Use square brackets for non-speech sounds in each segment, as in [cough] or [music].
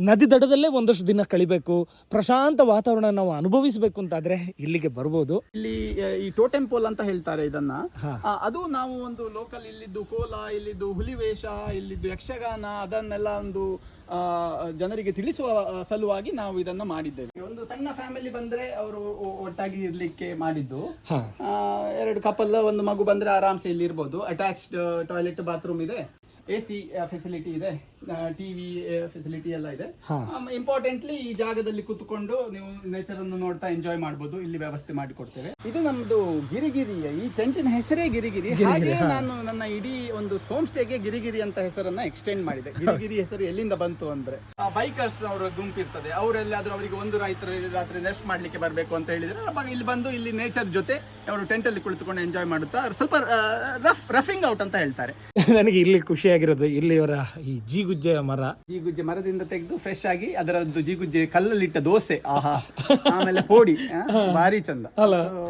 ನದಿ ದಡದಲ್ಲೇ ಒಂದಷ್ಟು ದಿನ ಕಳಿಬೇಕು ಪ್ರಶಾಂತ ವಾತಾವರಣ ನಾವು ಅನುಭವಿಸಬೇಕು ಅಂತಾದ್ರೆ ಇಲ್ಲಿಗೆ ಬರ್ಬೋದು. ಇಲ್ಲಿ ಈ ಟೋಟೆಂ ಪೋಲ್ ಅಂತ ಹೇಳ್ತಾರೆ ಇದನ್ನ. ಅದು ನಾವು ಒಂದು ಲೋಕಲ್ ಇಲ್ಲಿದ್ದು ಕೋಲ ಇಲ್ಲಿದ್ದು ಹುಲಿವೇಷ ಇಲ್ಲಿದ್ದು ಯಕ್ಷಗಾನ ಅದನ್ನೆಲ್ಲ ಒಂದು ಆ, ಜನರಿಗೆ ತಿಳಿಸುವ ಸಲುವಾಗಿ ನಾವು ಇದನ್ನ ಮಾಡಿದ್ದೇವೆ. ಒಂದು ಸಣ್ಣ ಫ್ಯಾಮಿಲಿ ಬಂದ್ರೆ ಅವರು ಒಟ್ಟಾಗಿ ಇರ್ಲಿಕ್ಕೆ ಮಾಡಿದ್ದು. ಆ, ಎರಡು ಕಪಲ್ ಒಂದು ಮಗು ಬಂದ್ರೆ ಆರಾಮ್ಸೆ ಇಲ್ಲಿ ಇರ್ಬೋದು. ಅಟ್ಯಾಚ್ಡ್ ಟಾಯ್ಲೆಟ್ ಬಾತ್ರೂಮ್ ಇದೆ. ಎ ಸಿ ಫೆಸಿಲಿಟಿ ಇದೆ. ಟಿವಿ ಫೆಸಿಲಿಟಿ ಎಲ್ಲ ಇದೆ. ಇಂಪಾರ್ಟೆಂಟ್ಲಿ ಈ ಜಾಗದಲ್ಲಿ ಕುತ್ಕೊಂಡು ನೀವು ನೇಚರ್ ಅನ್ನು ನೋಡ್ತಾ ಎಂಜಾಯ್ ಮಾಡಬಹುದು ಇಲ್ಲಿ ವ್ಯವಸ್ಥೆ ಮಾಡಿಕೊಡ್ತೇವೆ. ಇದು ನಮ್ದು ಗಿರಿಗಿರಿ ಈ ಟೆಂಟಿನ ಹೆಸರೇ ಗಿರಿಗಿರಿ. ಹಾಗೆ ನಾನು ನನ್ನ ಇಡೀ ಒಂದು ಹೋಮ್ ಸ್ಟೇಗೆ ಗಿರಿಗಿರಿ ಅಂತ ಹೆಸರನ್ನ ಎಕ್ಸ್ಟೆಂಡ್ ಮಾಡಿದೆ. ಗಿರಿಗಿರಿ ಹೆಸರು ಎಲ್ಲಿಂದ ಬಂತು ಅಂದ್ರೆ. ಬೈಕರ್ಸ್ ಅವರ ಗುಂಪಿರ್ತದೆ ಅವರೆಲ್ಲಾದ್ರೂ ಅವರಿಗೆ ಒಂದು ರಾತ್ರಿ ರಾತ್ರಿ ನೆಸ್ಟ್ ಮಾಡ್ಲಿಕ್ಕೆ ಬರಬೇಕು ಅಂತ ಹೇಳಿದ್ರೆ ಇಲ್ಲಿ ಬಂದು ಇಲ್ಲಿ ನೇಚರ್ ಜೊತೆ ಅವರು ಟೆಂಟ್ ಅಲ್ಲಿ ಕುಳಿತುಕೊಂಡು ಎಂಜಾಯ್ ಮಾಡುತ್ತಾ ಸ್ವಲ್ಪ ರಫ್ ರಫಿಂಗ್ ಔಟ್ ಅಂತ ಹೇಳ್ತಾರೆ. [laughs] ನನಗೆ ಇಲ್ಲಿ ಖುಷಿಯಾಗಿರೋದು ಇಲ್ಲಿಯವರ ಈ ಜೀಗುಜ್ಜೆಯ ಮರ. ಜೀಗುಜ್ಜೆ ಮರದಿಂದ ತೆಗೆದು ಫ್ರೆಶ್ ಆಗಿ ಅದರದ್ದು ಜೀಗುಜ್ಜೆ ಕಲ್ಲಲ್ಲಿಟ್ಟ ದೋಸೆ. ಆಹಾ. ಆಮೇಲೆ ಪೋಡಿ ಆ, ಭಾರಿ ಚಂದ. ಅಲ್ಲ. So,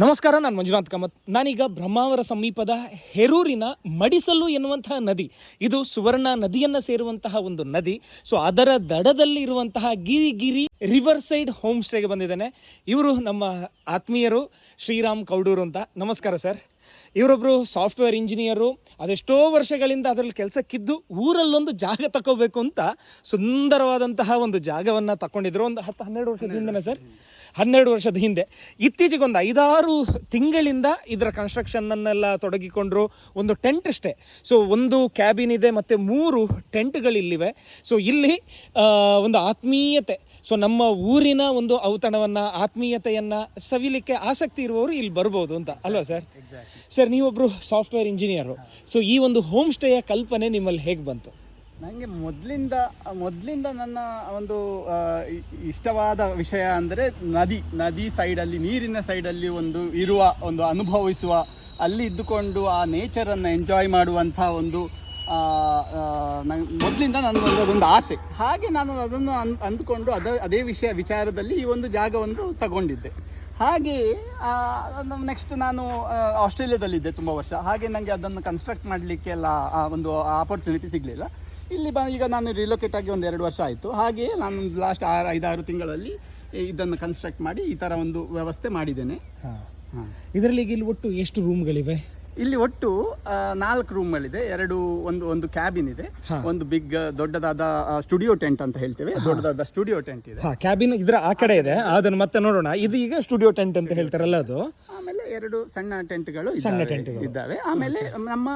ನಮಸ್ಕಾರ, ನಾನು ಮಂಜುನಾಥ್ ಕಾಮತ್. ನಾನೀಗ ಬ್ರಹ್ಮಾವರ ಸಮೀಪದ ಹೆರೂರಿನ ಮಡಿಸಲು ಎನ್ನುವಂತಹ ನದಿ, ಇದು ಸುವರ್ಣ ನದಿಯನ್ನು ಸೇರುವಂತಹ ಒಂದು ನದಿ, ಸೊ ಅದರ ದಡದಲ್ಲಿ ಇರುವಂತಹ ಗಿರಿಗಿರಿ ರಿವರ್ ಸೈಡ್ ಹೋಮ್ ಸ್ಟೇಗೆ ಬಂದಿದ್ದೇನೆ. ಇವರು ನಮ್ಮ ಆತ್ಮೀಯರು ಶ್ರೀರಾಮ್ ಕೌಡೂರು ಅಂತ. ನಮಸ್ಕಾರ ಸರ್. ಇವರೊಬ್ಬರು ಸಾಫ್ಟ್ವೇರ್ ಇಂಜಿನಿಯರು, ಅದೆಷ್ಟೋ ವರ್ಷಗಳಿಂದ ಅದರಲ್ಲಿ ಕೆಲಸಕ್ಕಿದ್ದು, ಊರಲ್ಲೊಂದು ಜಾಗ ತಗೋಬೇಕು ಅಂತ ಸುಂದರವಾದಂತಹ ಒಂದು ಜಾಗವನ್ನು ತಗೊಂಡಿದ್ರು ಒಂದು ಹತ್ತು ಹನ್ನೆರಡು ವರ್ಷದ ಹಿಂದೆನೇ ಸರ್. ಹನ್ನೆರಡು ವರ್ಷದ ಹಿಂದೆ. ಇತ್ತೀಚೆಗೊಂದು ಐದಾರು ತಿಂಗಳಿಂದ ಇದರ ಕನ್ಸ್ಟ್ರಕ್ಷನ್ನೆಲ್ಲ ತೊಡಗಿಕೊಂಡ್ರು ಒಂದು ಟೆಂಟ್ ಅಷ್ಟೇ. ಸೊ ಒಂದು ಕ್ಯಾಬಿನ್ ಇದೆ ಮತ್ತು ಮೂರು ಟೆಂಟ್ಗಳಿಲ್ಲಿವೆ ಸೊ ಇಲ್ಲಿ ಒಂದು ಆತ್ಮೀಯತೆ. ಸೊ ನಮ್ಮ ಊರಿನ ಒಂದು ಔತಣವನ್ನು ಆತ್ಮೀಯತೆಯನ್ನು ಸವಿಲಿಕ್ಕೆ ಆಸಕ್ತಿ ಇರುವವರು ಇಲ್ಲಿ ಬರ್ಬೋದು ಅಂತ. ಅಲ್ವಾ ಸರ್ ಸರ್ ನೀವೊಬ್ಬರು ಸಾಫ್ಟ್ವೇರ್ ಇಂಜಿನಿಯರು ಸೊ ಈ ಒಂದು ಹೋಮ್ ಸ್ಟೇಯ ಕಲ್ಪನೆ ನಿಮ್ಮಲ್ಲಿ ಹೇಗೆ ಬಂತು? ನಂಗೆ ಮೊದಲಿಂದ ಮೊದಲಿಂದ ನನ್ನ ಒಂದು ಇಷ್ಟವಾದ ವಿಷಯ ಅಂದರೆ ನದಿ ನದಿ ಸೈಡಲ್ಲಿ ನೀರಿನ ಸೈಡಲ್ಲಿ ಒಂದು ಇರುವ ಒಂದು ಅನುಭವಿಸುವ ಅಲ್ಲಿ ಇದ್ದುಕೊಂಡು ಆ ನೇಚರನ್ನು ಎಂಜಾಯ್ ಮಾಡುವಂಥ ಒಂದು ಆ, ಮೊದಲಿಂದ ಒಂದು ಅದೊಂದು ಆಸೆ. ಹಾಗೆ ನಾನು ಅದನ್ನು ಅನ್ ಅಂದುಕೊಂಡು ಅದ ಅದೇ ವಿಷಯ ವಿಚಾರದಲ್ಲಿ ಈ ಒಂದು ಜಾಗವನ್ನು ತಗೊಂಡಿದ್ದೆ. ಹಾಗೆ ನೆಕ್ಸ್ಟ್ ನಾನು ಆಸ್ಟ್ರೇಲಿಯಾದಲ್ಲಿದ್ದೆ ತುಂಬ ವರ್ಷ. ಹಾಗೆ ನನಗೆ ಅದನ್ನು ಕನ್ಸ್ಟ್ರಕ್ಟ್ ಮಾಡಲಿಕ್ಕೆಲ್ಲ ಆ ಒಂದು ಆಪರ್ಚುನಿಟಿ ಸಿಗಲಿಲ್ಲ. ಇಲ್ಲಿ ಬ ಈಗ ನಾನು ರಿಲೊಕೇಟ್ ಆಗಿ ಒಂದು ಎರಡು ವರ್ಷ ಆಯಿತು. ಹಾಗೆಯೇ ನಾನು ಲಾಸ್ಟ್ ಆರು ಐದಾರು ತಿಂಗಳಲ್ಲಿ ಇದನ್ನು ಕನ್ಸ್ಟ್ರಕ್ಟ್ ಮಾಡಿ ಈ ಥರ ಒಂದು ವ್ಯವಸ್ಥೆ ಮಾಡಿದ್ದೇನೆ. ಹಾಂ. ಹಾಂ. ಇದರಲ್ಲಿ ಈಗ ಇಲ್ಲಿ ಒಟ್ಟು ಎಷ್ಟು ರೂಮ್ಗಳಿವೆ ಇಲ್ಲಿ ಒಟ್ಟು ನಾಲ್ಕು ರೂಮ್ಗಳಿದೆ ಎರಡು ಒಂದು ಒಂದು ಕ್ಯಾಬಿನ್ ಇದೆ. ಒಂದು ಬಿಗ್ ದೊಡ್ಡದಾದ ಸ್ಟುಡಿಯೋ ಟೆಂಟ್ ಅಂತ ಹೇಳ್ತೇವೆ. ದೊಡ್ಡದಾದ ಸ್ಟುಡಿಯೋ ಟೆಂಟ್ ಇದೆ. ಕ್ಯಾಬಿನ್ ಇದರ ಆ ಕಡೆ ಇದೆ. ಅದನ್ನ ಮತ್ತೆ ನೋಡೋಣ. ಇದು ಈಗ ಸ್ಟುಡಿಯೋ ಟೆಂಟ್ ಅಂತ ಹೇಳ್ತಾರಲ್ಲ ಅದು. ಆಮೇಲೆ ಎರಡು ಸಣ್ಣ ಟೆಂಟ್ಗಳು ಸಣ್ಣ ಟೆಂಟ್ ಇದ್ದಾವೆ. ಆಮೇಲೆ ನಮ್ಮ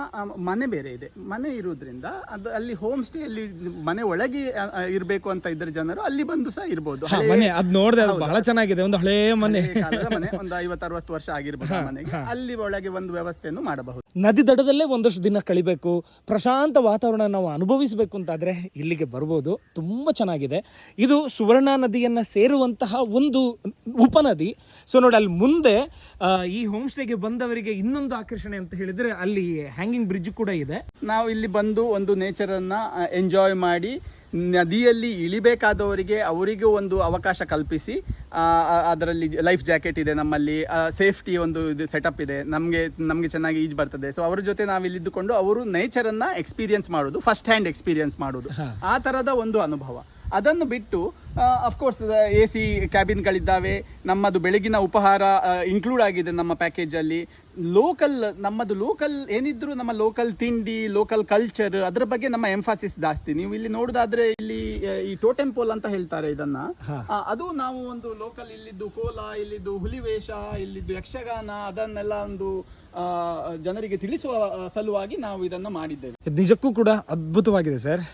ಮನೆ ಬೇರೆ ಇದೆ. ಮನೆ ಇರೋದ್ರಿಂದ ಅದು ಅಲ್ಲಿ ಹೋಮ್ ಸ್ಟೇ ಅಲ್ಲಿ ಮನೆ ಒಳಗೆ ಇರಬೇಕು ಅಂತ ಇದ್ರ ಜನರು ಅಲ್ಲಿ ಬಂದು ಸಹ ಇರಬಹುದು ಮನೆ ಅದು ನೋಡ್ದೆ ಬಹಳ ಚೆನ್ನಾಗಿದೆ. ಒಂದು ಹಳೇ ಮನೆ. ಮನೆ. ಒಂದು ಐವತ್ತು ಅರವತ್ತು ವರ್ಷ ಆಗಿರ್ಬೋದು ಮನೆಗೆ. ಅಲ್ಲಿ ಒಳಗೆ ಒಂದು ವ್ಯವಸ್ಥೆಯನ್ನು ಮಾಡಬಹುದು. ನದಿ ದಡದಲ್ಲೇ ಒಂದಷ್ಟು ದಿನ ಕಳಿಬೇಕು ಪ್ರಶಾಂತ ವಾತಾವರಣ ನಾವು ಅನುಭವಿಸಬೇಕು ಅಂತಾದರೆ ಇಲ್ಲಿಗೆ ಬರ್ಬೋದು. ತುಂಬಾ ಚೆನ್ನಾಗಿದೆ. ಇದು ಸುವರ್ಣ ನದಿಯನ್ನು ಸೇರುವಂತಹ ಒಂದು ಉಪನದಿ. ಸೊ ನೋಡಿ ಅಲ್ಲಿ ಮುಂದೆ ಈ ಹೋಮ್ ಸ್ಟೇಗೆ ಬಂದವರಿಗೆ ಇನ್ನೊಂದು ಆಕರ್ಷಣೆ ಅಂತ ಹೇಳಿದ್ರೆ ಅಲ್ಲಿ ಹ್ಯಾಂಗಿಂಗ್ ಬ್ರಿಡ್ಜ್ ಕೂಡ ಇದೆ. ನಾವು ಇಲ್ಲಿ ಬಂದು ಒಂದು ನೇಚರನ್ನು ಎಂಜಾಯ್ ಮಾಡಿ ನದಿಯಲ್ಲಿ ಇಳಿಬೇಕಾದವರಿಗೆ ಅವರಿಗೂ ಒಂದು ಅವಕಾಶ ಕಲ್ಪಿಸಿ ಅದರಲ್ಲಿ ಲೈಫ್ ಜಾಕೆಟ್ ಇದೆ ನಮ್ಮಲ್ಲಿ. ಸೇಫ್ಟಿ ಒಂದು ಇದು ಸೆಟಪ್ ಇದೆ. ನಮಗೆ ನಮಗೆ ಚೆನ್ನಾಗಿ ಈಜು ಬರ್ತದೆ. ಸೊ ಅವ್ರ ಜೊತೆ ನಾವು ಇಲ್ಲಿ ಇದ್ದುಕೊಂಡು ಅವರು ನೇಚರನ್ನ ಎಕ್ಸ್ಪೀರಿಯನ್ಸ್ ಮಾಡೋದು ಫಸ್ಟ್ ಹ್ಯಾಂಡ್ ಎಕ್ಸ್ಪೀರಿಯನ್ಸ್ ಮಾಡೋದು. ಆ ಥರದ ಒಂದು ಅನುಭವ. ಅದನ್ನು ಬಿಟ್ಟು ಅಫ್ಕೋರ್ಸ್ ಎ ಸಿ ಕ್ಯಾಬಿನ್ಗಳಿದ್ದಾವೆ ನಮ್ಮದು ಬೆಳಗಿನ ಉಪಹಾರ ಇನ್ಕ್ಲೂಡ್ ಆಗಿದೆ ನಮ್ಮ ಪ್ಯಾಕೇಜಲ್ಲಿ ಲೋಕಲ್ ನಮ್ಮದು ಲೋಕಲ್ ಏನಿದ್ರು ನಮ್ಮ ಲೋಕಲ್ ತಿಂಡಿ ಲೋಕಲ್ ಕಲ್ಚರ್ ಅದರ ಬಗ್ಗೆ ನಮ್ಮ ಎಂಫಾಸಿಸ್ ಜಾಸ್ತಿ. ನೀವು ಇಲ್ಲಿ ನೋಡೋದಾದ್ರೆ ಇಲ್ಲಿ ಈ ಟೋಟೆಂ ಪೋಲ್ ಅಂತ ಹೇಳ್ತಾರೆ ಇದನ್ನ. ಅದು ನಾವು ಒಂದು ಲೋಕಲ್ ಇಲ್ಲಿದ್ದು ಕೋಲ ಇಲ್ಲಿದ್ದು ಹುಲಿವೇಷ ಇಲ್ಲಿದ್ದು ಯಕ್ಷಗಾನ ಅದನ್ನೆಲ್ಲ ಒಂದು ಜನರಿಗೆ ತಿಳಿಸುವ ಸಲುವಾಗಿ ನಾವು ಇದನ್ನು ಮಾಡಿದ್ದೇವೆ. ನಿಜಕ್ಕೂ ಕೂಡ ಅದ್ಭುತವಾಗಿದೆ ಸರ್.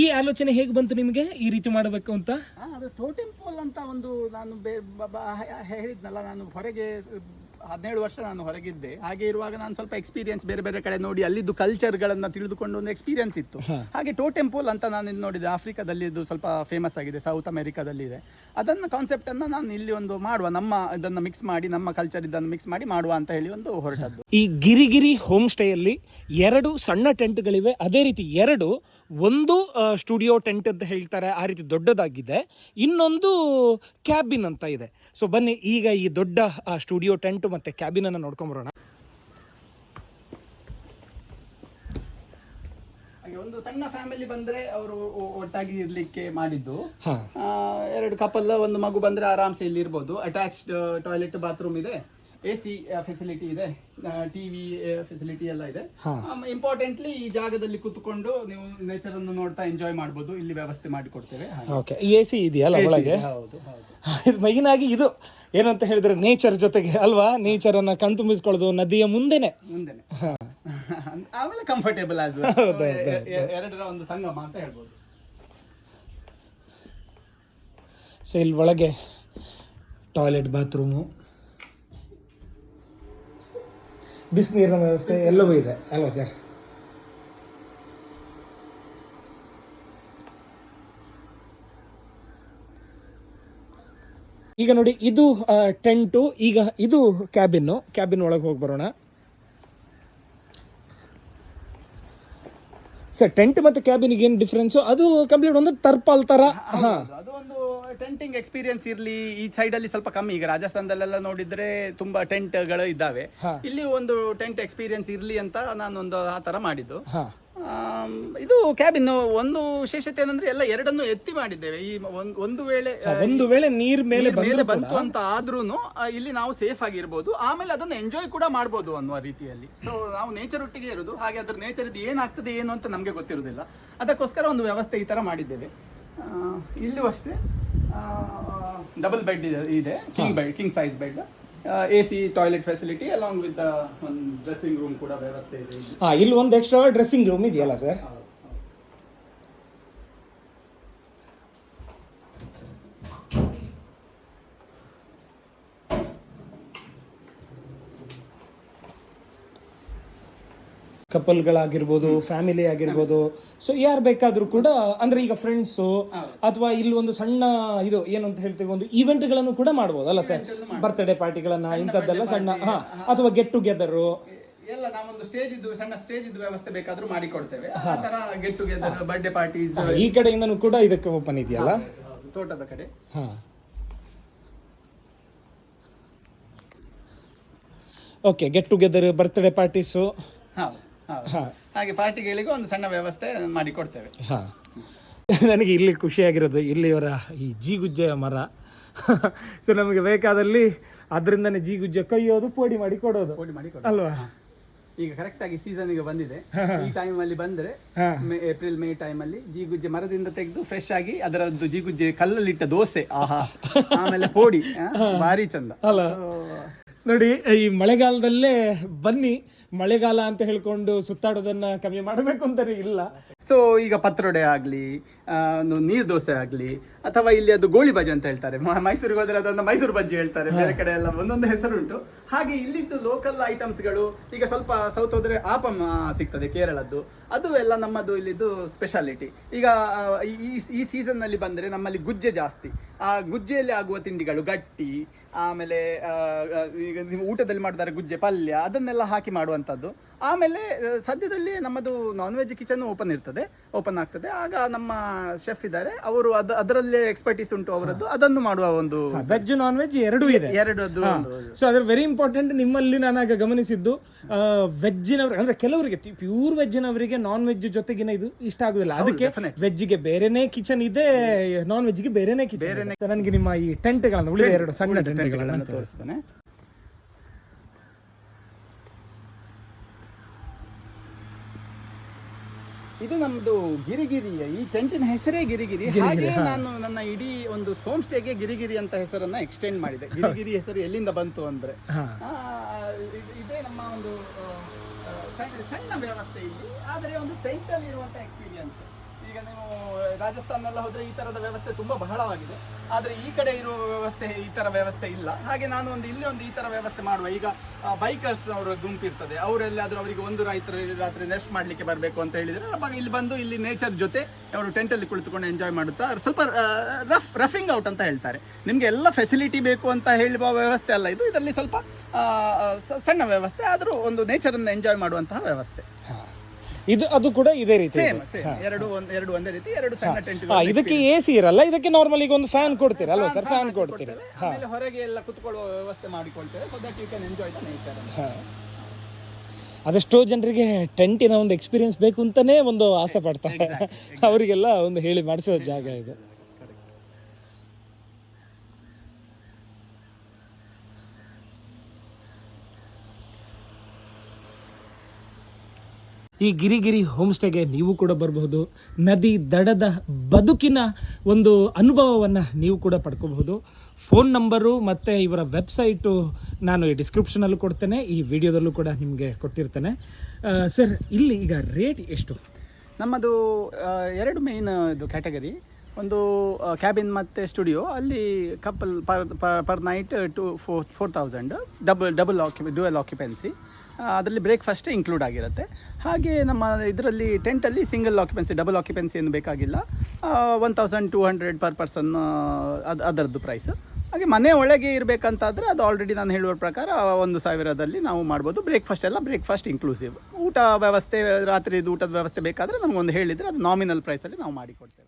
ಈ ಆಲೋಚನೆ ಹೇಗೆ ಬಂತು ನಿಮಗೆ ಈ ರೀತಿ ಮಾಡಬೇಕು ಅಂತ? ಅದು ಟೋಟೆಂ ಪೋಲ್ ಅಂತ ಒಂದು ನಾನು ಹೇಳಿದ್ನಲ್ಲ ನಾನು ಹೊರಗೆ ಹದಿನೇಳು ವರ್ಷ ನಾನು ಹೊರಗಿದ್ದೆ. ಹಾಗೆ ಇರುವಾಗ ನಾನು ಸ್ವಲ್ಪ ಎಕ್ಸ್ಪೀರಿಯನ್ಸ್ ಬೇರೆ ಬೇರೆ ಕಡೆ ನೋಡಿ ಅಲ್ಲಿದ್ದು ಕಲ್ಚರ್ಗಳನ್ನು ತಿಳಿದುಕೊಂಡು ಒಂದು ಎಕ್ಸ್ಪೀರಿಯನ್ಸ್ ಇತ್ತು. ಹಾಗೆ ಟೋಟೆಂಪೋಲ್ ಅಂತ ನಾನು ಇದು ನೋಡಿದೆ. ಆಫ್ರಿಕಾದಲ್ಲಿ ಇದು ಸ್ವಲ್ಪ ಫೇಮಸ್ ಆಗಿದೆ ಸೌತ್ ಅಮೆರಿಕಾದಲ್ಲಿ ಇದೆ. ಅದನ್ನು ಕಾನ್ಸೆಪ್ಟನ್ನು ನಾನು ಇಲ್ಲಿ ಒಂದು ಮಾಡುವ ನಮ್ಮ ಇದನ್ನು ಮಿಕ್ಸ್ ಮಾಡಿ ನಮ್ಮ ಕಲ್ಚರ್ ಇದನ್ನು ಮಿಕ್ಸ್ ಮಾಡಿ ಮಾಡುವ ಅಂತ ಹೇಳಿ ಒಂದು ಹೊರಟದ್ದು. ಈ ಗಿರಿಗಿರಿ ಹೋಮ್ ಸ್ಟೇಯಲ್ಲಿ ಎರಡು ಸಣ್ಣ ಟೆಂಟ್ಗಳಿವೆ ಅದೇ ರೀತಿ ಎರಡು ಒಂದು ಸ್ಟುಡಿಯೋ ಟೆಂಟ್ ಅಂತ ಹೇಳ್ತಾರೆ. ಆ ರೀತಿ ದೊಡ್ಡದಾಗಿದೆ. ಇನ್ನೊಂದು ಕ್ಯಾಬಿನ್ ಅಂತ ಇದೆ. ಸೊ ಬನ್ನಿ ಈಗ ಈ ದೊಡ್ಡ ಸ್ಟುಡಿಯೋ ಟೆಂಟ್ ಮತ್ತು ಅನ್ನ ನೋಡ್ಕೊಂಬರೋಣ. ಒಂದು ಸಣ್ಣ ಫ್ಯಾಮಿಲಿ ಬಂದ್ರೆ ಅವರು ಒಟ್ಟಾಗಿ ಇರ್ಲಿಕ್ಕೆ ಮಾಡಿದ್ದು. ಆ, ಎರಡು ಕಪಲ್ ಒಂದು ಮಗು ಬಂದ್ರೆ ಆರಾಮ್ಸೆ ಇಲ್ಲಿ ಇರ್ಬೋದು. ಅಟ್ಯಾಚ್ಡ್ ಟಾಯ್ಲೆಟ್ ಬಾತ್ರೂಮ್ ಇದೆ. ಎ ಸಿ ಫೆಸಿಲಿಟಿ ಇದೆ. ಟಿವಿ ಫೆಸಿಲಿಟಿ ಎಲ್ಲ ಇದೆ. ಇಂಪಾರ್ಟೆಂಟ್ಲಿ ಈ ಜಾಗದಲ್ಲಿ ಕುತ್ಕೊಂಡು ನೀವು ನೇಚರ್ ಅನ್ನು ನೋಡ್ತಾ ಎಂಜಾಯ್ ಮಾಡಬಹುದು ಇಲ್ಲಿ ವ್ಯವಸ್ಥೆ ಮಾಡಿಕೊಡ್ತೇವೆ. ಎಸಿ ಓಕೆ ಎ ಸಿ ಇದೆಯಲ್ಲ ಒಳಗೆ? ಹೌದು ಹೌದು. ಇದು ಮೈನ್ ಆಗಿ ಇದು ಏನಂತ ಹೇಳಿದ್ರೆ ನೇಚರ್ ಜೊತೆಗೆ ಅಲ್ವಾ? ನೇಚರ್ ಅನ್ನ ಕಣ್ತುಂಬಿಸ್ಕೊಳ್ಳೋದು ನದಿಯ ಮುಂದೆನೆ. ಮುಂದೆನೆ. ಆಮೇಲೆ ಕಂಫರ್ಟೇಬಲ್ ಆಸ್ ಎರಡರ ಒಂದು ಸಂಗಮ ಅಂತ ಹೇಳ್ಬೋದು. ಸೊ ಇಲ್ಲಿ ಒಳಗೆ ಟಾಯ್ಲೆಟ್ ಬಾತ್ರೂಮು ಬಿಸಿನೀರಿನ ವ್ಯವಸ್ಥೆ ಎಲ್ಲವೂ ಇದೆ. ಅಲ್ವಾ ಸರ್? ಈಗ ನೋಡಿ, ಇದು ಟೆಂಟು ಈಗ, ಇದು ಕ್ಯಾಬಿನ್ನು ಕ್ಯಾಬಿನ್ ಒಳಗೆ ಹೋಗಿ ಬರೋಣ. ಸರ್ ಟೆಂಟ್ ಮತ್ತು ಕ್ಯಾಬಿನಿಗೆ ಏನು ಡಿಫ್ರೆನ್ಸು ಅದು ಕಂಪ್ಲೀಟ್ ಒಂದು ತರ್ಪಾಲ್ ಥರ ಹಾಂ ಅದು ಒಂದು ಟೆಂಟಿಂಗ್ ಎಕ್ಸ್ಪೀರಿಯನ್ಸ್ ಇರ್ಲಿ ಈ ಸೈಡ್ ಅಲ್ಲಿ ಸ್ವಲ್ಪ ಕಮ್ಮಿ. ಈಗ ರಾಜಸ್ಥಾನದಲ್ಲೆಲ್ಲ ನೋಡಿದ್ರೆ ತುಂಬಾ ಟೆಂಟ್ಗಳು ಇದ್ದಾವೆ ಇಲ್ಲಿ ಒಂದು ಟೆಂಟ್ ಎಕ್ಸ್ಪೀರಿಯನ್ಸ್ ಇರ್ಲಿ ಅಂತ ನಾನೊಂದು ಆ ತರ ಮಾಡಿದ್ದು. ಇದು ಕ್ಯಾಬಿನ್ ಒಂದು ವಿಶೇಷತೆ ಏನಂದ್ರೆ ಎಲ್ಲ ಎರಡನ್ನು ಎತ್ತಿ ಮಾಡಿದ್ದೇವೆ. ಈ ಒಂದ್- ಒಂದು ವೇಳೆ ಆ, ಒಂದು ವೇಳೆ ನೀರ್ ಮೇಲೆ ನೀರ್ ಮೇಲೆ ಬಂದ್ರೆ ಬಂತು ಅಂತ ಆದ್ರೂನು ಆ, ಇಲ್ಲಿ ನಾವು ಸೇಫ್ ಆಗಿರ್ಬೋದು. ಆಮೇಲೆ ಅದನ್ನು ಎಂಜಾಯ್ ಕೂಡ ಮಾಡ್ಬೋದು ಅನ್ನುವ ರೀತಿಯಲ್ಲಿ. ಸೊ ನಾವು ನೇಚರ್ ಒಟ್ಟಿಗೆ ಇರೋದು. ಹಾಗೆ ಅದ್ರ ನೇಚರ್ ಇದು ಏನಾಗ್ತದೆ ಏನು ಅಂತ ನಮಗೆ ಗೊತ್ತಿರೋದಿಲ್ಲ ಅದಕ್ಕೋಸ್ಕರ ಒಂದು ವ್ಯವಸ್ಥೆ ಈ ತರ ಮಾಡಿದ್ದೇವೆ. ಆ, ಇಲ್ಲೂ ಅಷ್ಟೇ. ಡಬಲ್ ಬೆಡ್ ಇದೆ king bed king size bed A C toilet facility along with ಒಂದು ಡ್ರೆಸ್ಸಿಂಗ್ ರೂಮ್ ಕೂಡ ವ್ಯವಸ್ಥೆ ಇದೆ ಇಲ್ಲಿ. ಇಲ್ಲಿ ಒಂದು ಎಕ್ಸ್ಟ್ರಾ ಡ್ರೆಸ್ಸಿಂಗ್ ರೂಮ್ ಇದೆಯಲ್ಲ ಸರ್ ಹೌದು, ಹೌದು. ಕಪಲ್ಗಳಾಗಿರ್ಬೋದು ಫ್ಯಾಮಿಲಿ ಆಗಿರ್ಬೋದು. ಸೊ ಯಾರು ಬೇಕಾದ್ರೂ ಕೂಡ ಅಂದ್ರೆ ಈಗ ಫ್ರೆಂಡ್ಸು ಅಥವಾ ಇಲ್ಲಿ ಒಂದು ಸಣ್ಣ ಇದು ಏನು ಅಂತ ಹೇಳ್ತೀವಿ ಒಂದು ಇವೆಂಟ್ಗಳನ್ನು ಕೂಡ ಮಾಡ್ಬೋದು ಅಲ್ಲ ಸರ್? ಬರ್ತ್ಡೇ ಪಾರ್ಟಿಗಳನ್ನ ಇಂಥದ್ದೆಲ್ಲ ಸಣ್ಣ ಹಾ ಅಥವಾ ಗೆಟ್ ಟುಗೆದರು ಎಲ್ಲ ನಾವೊಂದು ಸ್ಟೇಜ್ ಇದ್ದು ಸಣ್ಣ ಸ್ಟೇಜ್ ಇದ್ದು ವ್ಯವಸ್ಥೆ ಬೇಕಾದ್ರೂ ಮಾಡಿಕೊಡ್ತೇವೆ. ಆ ತರ ಗೆಟ್ ಟುಗೆದರ್ ಬರ್ಡೇ ಪಾರ್ಟೀಸ್ ಈ ಕಡೆಯಿಂದನೂ ಕೂಡ ಇದಕ್ಕೆ ಓಪನ್ ಇದೆಯಲ್ಲ? ತೋಟದ ಕಡೆ. ಹಾ. Okay get together birthday parties ಹಾ ಹಾಗೆ ಪಾರ್ಟಿಗಳಿಗೂ ಒಂದು ಸಣ್ಣ ವ್ಯವಸ್ಥೆ ಮಾಡಿಕೊಡ್ತೇವೆ. ಹಾ. ನನಗೆ ಇಲ್ಲಿ ಖುಷಿಯಾಗಿರೋದು ಇಲ್ಲಿಯವರ ಈ ಜೀಗುಜ್ಜೆಯ ಮರ. [laughs] ಸೊ ನಮಗೆ ಬೇಕಾದಲ್ಲಿ ಅದರಿಂದನೇ ಜೀಗುಜ್ಜೆ ಕೊಯ್ಯೋದು ಪೋಡಿ ಮಾಡಿ ಕೊಡೋದು. ಪೋಡಿ ಮಾಡಿ ಕೊಡೋದು. ಅಲ್ವಾ? ಈಗ ಕರೆಕ್ಟ್ ಆಗಿ ಸೀಸನ್ ಈಗ ಬಂದಿದೆ. ಈ ಟೈಮ್ ಅಲ್ಲಿ ಬಂದ್ರೆ ಏಪ್ರಿಲ್ ಮೇ ಟೈಮ್ ಅಲ್ಲಿ ಜೀಗುಜ್ಜೆ ಮರದಿಂದ ತೆಗೆದು ಫ್ರೆಶ್ ಆಗಿ ಅದರದ್ದು ಜೀಗುಜ್ಜೆ ಕಲ್ಲಲ್ಲಿಟ್ಟ ದೋಸೆ. ಆಹಾ. [laughs] ಆಮೇಲೆ ಪೋಡಿ ಭಾರಿ ಚಂದ. ಅಲ್ಲ. ನೋಡಿ, ಈ ಮಳೆಗಾಲದಲ್ಲೇ ಬನ್ನಿ, ಮಳೆಗಾಲ ಅಂತ ಹೇಳ್ಕೊಂಡು ಸುತ್ತಾಡೋದನ್ನ ಕಮ್ಮಿ ಮಾಡಬೇಕು ಅಂತಾನೆ ಇಲ್ಲ. ಸೊ ಈಗ ಪತ್ರೊಡೆ ಆಗಲಿ ಒಂದು ನೀರ್ ದೋಸೆ ಆಗಲಿ, ಅಥವಾ ಇಲ್ಲಿ ಅದು ಗೋಳಿ ಬಜ್ಜಿ ಅಂತ ಹೇಳ್ತಾರೆ. ಮೈಸೂರಿಗೆ ಹೋದ್ರೆ ಅದೊಂದು ಮೈಸೂರು ಬಜ್ಜಿ ಹೇಳ್ತಾರೆ. ಬೇರೆ ಕಡೆ ಎಲ್ಲ ಒಂದೊಂದು ಹೆಸರುಂಟು. ಹಾಗೆ ಇಲ್ಲಿದ್ದು ಲೋಕಲ್ ಐಟಮ್ಸ್ಗಳು ಈಗ ಸ್ವಲ್ಪ ಸೌತ್ ಹೋದ್ರೆ ಆಪಮ್ ಸಿಗ್ತದೆ ಕೇರಳದ್ದು. ಅದು ಎಲ್ಲ ನಮ್ಮದು ಇಲ್ಲಿದ್ದು ಸ್ಪೆಷಾಲಿಟಿ ಈಗ ಈ- ಈ ಸೀಸನ್ನಲ್ಲಿ ಬಂದರೆ ನಮ್ಮಲ್ಲಿ ಗುಜ್ಜೆ ಜಾಸ್ತಿ. ಆ ಗುಜ್ಜೆಯಲ್ಲಿ ಆಗುವ ತಿಂಡಿಗಳು ಗಟ್ಟಿ, ಆಮೇಲೆ ಈಗ ನೀವು ಊಟದಲ್ಲಿ ಮಾಡ್ತಾರೆ ಗುಜ್ಜೆ, ಪಲ್ಯ, ಅದನ್ನೆಲ್ಲ ಹಾಕಿ ಮಾಡುವಂಥದ್ದು. ಆಮೇಲೆ ಸದ್ಯದಲ್ಲಿ ನಮ್ಮದು ನಾನ್ ವೆಜ್ ಕಿಚನ್ ಓಪನ್ ಇರ್ತದೆ ಓಪನ್ ಆಗ್ತದೆ. ಆಗ ನಮ್ಮ ಶೆಫ್ ಇದ್ದಾರೆ. ಅವರು ಅದ ಅದರಲ್ಲೇ ಎಕ್ಸ್ಪರ್ಟೀಸ್ ಉಂಟು ಅವರದ್ದು. ಅದನ್ನು ಮಾಡುವ ಒಂದು ವೆಜ್ ನಾನ್ ವೆಜ್ ಎರಡೂ ಇದೆ. ಎರಡು ಒಂದು ಸೊ ಅದ್ರ ವೆರಿ ಇಂಪಾರ್ಟೆಂಟ್ ನಿಮ್ಮಲ್ಲಿ ನಾನಾಗ ಗಮನಿಸಿದ್ದು ವೆಜ್ಜಿನವ್ರಿಗೆ ಅಂದ್ರೆ ಕೆಲವರಿಗೆ ಪ್ಯೂರ್ ವೆಜ್ಜಿನವರಿಗೆ ನಾನ್ ವೆಜ್ ಜೊತೆಗಿನ ಇದು ಇಷ್ಟ ಆಗುದಿಲ್ಲ. ಅದಕ್ಕೆ ವೆಜ್ಗೆ ಬೇರೆನೇ ಕಿಚನ್ ಇದೆ ನಾನ್ ವೆಜ್ಗೆ ಬೇರೆನೇ ಕಿಚನ್ ನನಗೆ ನಿಮ್ಮ ಈ ಟೆಂಟ್ಗಳನ್ನು ಉಳಿದ ಎರಡು ಸಣ್ಣ ಟೆಂಟ್ಗಳನ್ನು ತೋರಿಸ್ತೇನೆ. ಇದು ನಮ್ಮದು ಗಿರಿಗಿರಿ ಈ ಟೆಂಟಿನ ಹೆಸರೇ ಗಿರಿಗಿರಿ. ಹಾಗೆ ನಾನು ನನ್ನ ಇಡೀ ಒಂದು ಹೋಮ್ ಸ್ಟೇಗೆ ಗಿರಿಗಿರಿ ಅಂತ ಹೆಸರನ್ನ ಎಕ್ಸ್ಟೆಂಡ್ ಮಾಡಿದೆ. ಗಿರಿಗಿರಿ ಹೆಸರು ಎಲ್ಲಿಂದ ಬಂತು ಅಂದ್ರೆ. ಆ, ಇದು- ನಮ್ಮ ಒಂದು ಸಣ್ಣ- ವ್ಯವಸ್ಥೆ ಇಲ್ಲಿ. ಆದರೆ ಒಂದು ಟೆಂಟ್ ಅಲ್ಲಿ ಇರುವಂತ ಎಕ್ಸ್ಪೀರಿಯನ್ಸ್ ಈಗ ನೀವು ರಾಜಸ್ಥಾನೆಲ್ಲ ಹೋದ್ರೆ ಈ ತರದ ವ್ಯವಸ್ಥೆ ತುಂಬಾ ಬಹಳವಾಗಿದೆ. ಆದ್ರೆ ಈ ಕಡೆ ಇರುವ ವ್ಯವಸ್ಥೆ ಈ ತರ ವ್ಯವಸ್ಥೆ ಇಲ್ಲ. ಹಾಗೆ ನಾನು ಒಂದು ಇಲ್ಲಿ ಒಂದು ಈ ತರ ವ್ಯವಸ್ಥೆ ಮಾಡುವ. ಈಗ ಬೈಕರ್ಸ್ ಅವರ ಗುಂಪು ಇರ್ತದೆ. ಅವರೆಲ್ಲಾದ್ರೂ ಅವರಿಗೆ ಒಂದು ರಾತ್ರಿ ರಾತ್ರಿ ನೆಸ್ಟ್ ಮಾಡ್ಲಿಕ್ಕೆ ಬರಬೇಕು ಅಂತ ಹೇಳಿದ್ರೆ ಇಲ್ಲಿ ಬಂದು ಇಲ್ಲಿ ನೇಚರ್ ಜೊತೆ ಅವರು ಟೆಂಟ್ ಅಲ್ಲಿ ಕುಳಿತುಕೊಂಡು ಎಂಜಾಯ್ ಮಾಡುತ್ತಾ ಸ್ವಲ್ಪ ರಫ್ ರಫಿಂಗ್ ಔಟ್ ಅಂತ ಹೇಳ್ತಾರೆ. ನಿಮ್ಗೆ ಎಲ್ಲ ಫೆಸಿಲಿಟಿ ಬೇಕು ಅಂತ ಹೇಳುವ ವ್ಯವಸ್ಥೆ ಅಲ್ಲ ಇದು. ಇದರಲ್ಲಿ ಸ್ವಲ್ಪ ಸಣ್ಣ ವ್ಯವಸ್ಥೆ. ಆದರೂ ಒಂದು ನೇಚರ್ ಅನ್ನು ಎಂಜಾಯ್ ಮಾಡುವಂತಹ ವ್ಯವಸ್ಥೆ. ಇದು ಅದು ಕೂಡ ಇದೇ ರೀತಿ ಸೇಮ್ ಸೇಮ್ ಎರಡು ಒಂದ್ ಎರಡು ಒಂದೇ ರೀತಿ ಎರಡು ಸಣ್ಣ ಟೆಂಟ್ ಹಾ ಇದಕ್ಕೆ ಎ ಸಿ ಇರಲ್ಲ. ಇದಕ್ಕೆ ನಾರ್ಮಲ್ ಈಗ ಒಂದು ಫ್ಯಾನ್ ಕೊಡ್ತೀರಾ ಅಲ್ವಾ ಸರ್ ಫ್ಯಾನ್ ಕೊಡ್ತೀರಾ. ಆಮೇಲೆ ಹೊರಗೆ ಎಲ್ಲ ಕುತ್ಕೊಳ್ಳುವ ವ್ಯವಸ್ಥೆ ಮಾಡಿಕೊಳ್ತೇವೆ. So that you can enjoy the nature ಅದೆಷ್ಟೋ ಜನರಿಗೆ ಟೆಂಟಿನ ಒಂದು ಎಕ್ಸ್ಪೀರಿಯನ್ಸ್ ಬೇಕು ಅಂತಾನೆ ಒಂದು ಆಸೆ ಪಡ್ತಾರೆ. ಅವರಿಗೆಲ್ಲ ಒಂದು ಹೇಳಿ ಮಾಡಿಸೋ ಜಾಗ ಇದು. ಈ ಗಿರಿಗಿರಿ ಹೋಮ್ ಸ್ಟೇಗೆ ನೀವು ಕೂಡ ಬರಬಹುದು. ನದಿ ದಡದ ಬದುಕಿನ ಒಂದು ಅನುಭವವನ್ನು ನೀವು ಕೂಡ ಪಡ್ಕೋಬಹುದು. ಫೋನ್ ನಂಬರು ಮತ್ತು ಇವರ ವೆಬ್ಸೈಟು ನಾನು ಈ ಡಿಸ್ಕ್ರಿಪ್ಷನಲ್ಲೂ ಕೊಡ್ತೇನೆ, ಈ ವಿಡಿಯೋದಲ್ಲೂ ಕೂಡ ನಿಮಗೆ ಕೊಟ್ಟಿರ್ತೇನೆ. ಸರ್, ಇಲ್ಲಿ ಈಗ ರೇಟ್ ಎಷ್ಟು? ನಮ್ಮದು ಎರಡು ಮೇನ್ ಇದು ಕ್ಯಾಟಗರಿ ಒಂದು ಕ್ಯಾಬಿನ್ ಮತ್ತು ಸ್ಟುಡಿಯೋ ಅಲ್ಲಿ couple per per night two four four thousand double double occu dual occupancy ಅದರಲ್ಲಿ ಬ್ರೇಕ್ಫಾಸ್ಟೇ ಇನ್ಕ್ಲೂಡ್ ಆಗಿರುತ್ತೆ. ಹಾಗೆ ನಮ್ಮ ಇದರಲ್ಲಿ ಟೆಂಟಲ್ಲಿ ಸಿಂಗಲ್ ಆಕ್ಯುಪೆನ್ಸಿ ಡಬಲ್ ಆಕ್ಯುಪೆನ್ಸಿ ಏನು ಬೇಕಾಗಿಲ್ಲ. One thousand two hundred per person ಅದು, ಅದರದ್ದು ಪ್ರೈಸ್ ಹಾಗೆ ಮನೆ ಒಳಗೆ ಇರಬೇಕಂತಾದರೆ ಅದು ಆಲ್ರೆಡಿ ನಾನು ಹೇಳುವ ಪ್ರಕಾರ ಒಂದು ಸಾವಿರದಲ್ಲಿ ನಾವು ಮಾಡ್ಬೋದು. ಬ್ರೇಕ್ಫಾಸ್ಟ್ ಎಲ್ಲ ಬ್ರೇಕ್ಫಾಸ್ಟ್ ಇನ್ಕ್ಲೂಸಿವ್ ಊಟ ವ್ಯವಸ್ಥೆ, ರಾತ್ರಿದು ಊಟದ ವ್ಯವಸ್ಥೆ ಬೇಕಾದರೆ ನಮಗೊಂದು ಹೇಳಿದರೆ ಅದು ನಾಮಿನಲ್ ಪ್ರೈಸಲ್ಲಿ ನಾವು ಮಾಡಿಕೊಡ್ತೇವೆ.